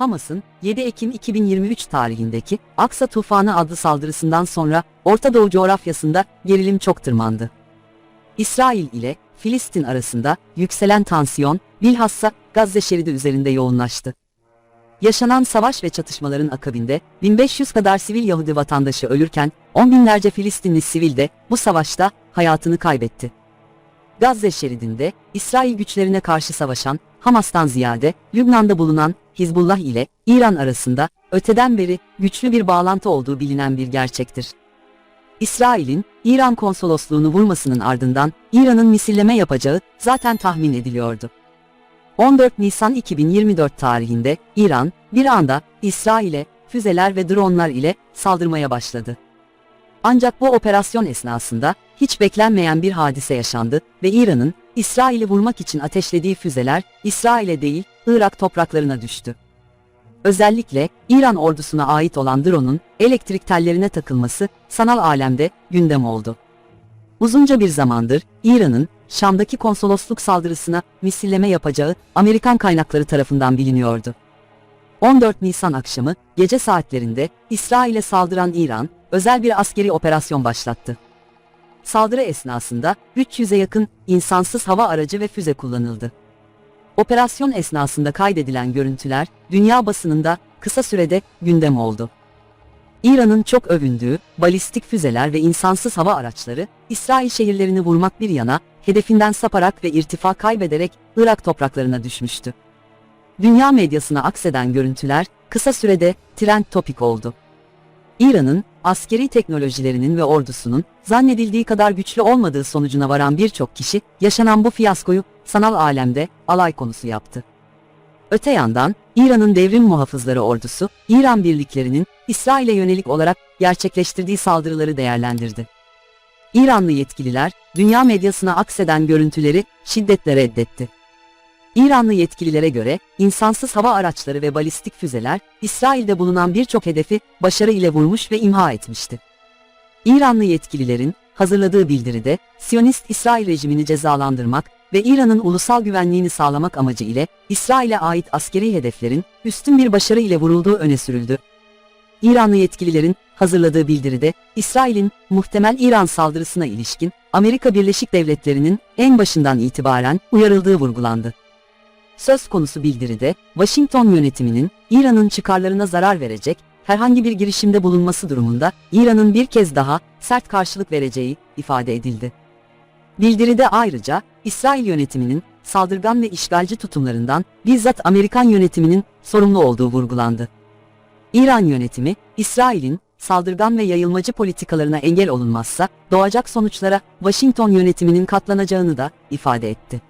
Hamas'ın 7 Ekim 2023 tarihindeki Aksa Tufanı adlı saldırısından sonra Orta Doğu coğrafyasında gerilim çok tırmandı. İsrail ile Filistin arasında yükselen tansiyon bilhassa Gazze şeridi üzerinde yoğunlaştı. Yaşanan savaş ve çatışmaların akabinde 1500 kadar sivil Yahudi vatandaşı ölürken on binlerce Filistinli sivil de bu savaşta hayatını kaybetti. Gazze şeridinde İsrail güçlerine karşı savaşan Hamas'tan ziyade Lübnan'da bulunan Hizbullah ile İran arasında öteden beri güçlü bir bağlantı olduğu bilinen bir gerçektir. İsrail'in İran konsolosluğunu vurmasının ardından İran'ın misilleme yapacağı zaten tahmin ediliyordu. 14 Nisan 2024 tarihinde İran bir anda İsrail'e füzeler ve dronlar ile saldırmaya başladı. Ancak bu operasyon esnasında hiç beklenmeyen bir hadise yaşandı ve İran'ın İsrail'i vurmak için ateşlediği füzeler İsrail'e değil Irak topraklarına düştü. Özellikle İran ordusuna ait olan drone'un elektrik tellerine takılması sanal alemde gündem oldu. Uzunca bir zamandır İran'ın Şam'daki konsolosluk saldırısına misilleme yapacağı Amerikan kaynakları tarafından biliniyordu. 14 Nisan akşamı gece saatlerinde İsrail'e saldıran İran özel bir askeri operasyon başlattı. Saldırı esnasında 300'e yakın insansız hava aracı ve füze kullanıldı. Operasyon esnasında kaydedilen görüntüler dünya basınında kısa sürede gündem oldu. İran'ın çok övündüğü balistik füzeler ve insansız hava araçları İsrail şehirlerini vurmak bir yana hedefinden saparak ve irtifa kaybederek Irak topraklarına düşmüştü. Dünya medyasına akseden görüntüler kısa sürede trend topik oldu. İran'ın askeri teknolojilerinin ve ordusunun zannedildiği kadar güçlü olmadığı sonucuna varan birçok kişi yaşanan bu fiyaskoyu sanal alemde alay konusu yaptı. Öte yandan İran'ın devrim muhafızları ordusu İran birliklerinin İsrail'e yönelik olarak gerçekleştirdiği saldırıları değerlendirdi. İranlı yetkililer dünya medyasına akseden görüntüleri şiddetle reddetti. İranlı yetkililere göre insansız hava araçları ve balistik füzeler İsrail'de bulunan birçok hedefi başarı ile vurmuş ve imha etmişti. İranlı yetkililerin hazırladığı bildiride Siyonist İsrail rejimini cezalandırmak ve İran'ın ulusal güvenliğini sağlamak amacı ile İsrail'e ait askeri hedeflerin üstün bir başarı ile vurulduğu öne sürüldü. İranlı yetkililerin hazırladığı bildiride İsrail'in muhtemel İran saldırısına ilişkin Amerika Birleşik Devletleri'nin en başından itibaren uyarıldığı vurgulandı. Söz konusu bildiride, Washington yönetiminin İran'ın çıkarlarına zarar verecek herhangi bir girişimde bulunması durumunda İran'ın bir kez daha sert karşılık vereceği ifade edildi. Bildiride ayrıca İsrail yönetiminin saldırgan ve işgalci tutumlarından bizzat Amerikan yönetiminin sorumlu olduğu vurgulandı. İran yönetimi, İsrail'in saldırgan ve yayılmacı politikalarına engel olunmazsa doğacak sonuçlara Washington yönetiminin katlanacağını da ifade etti.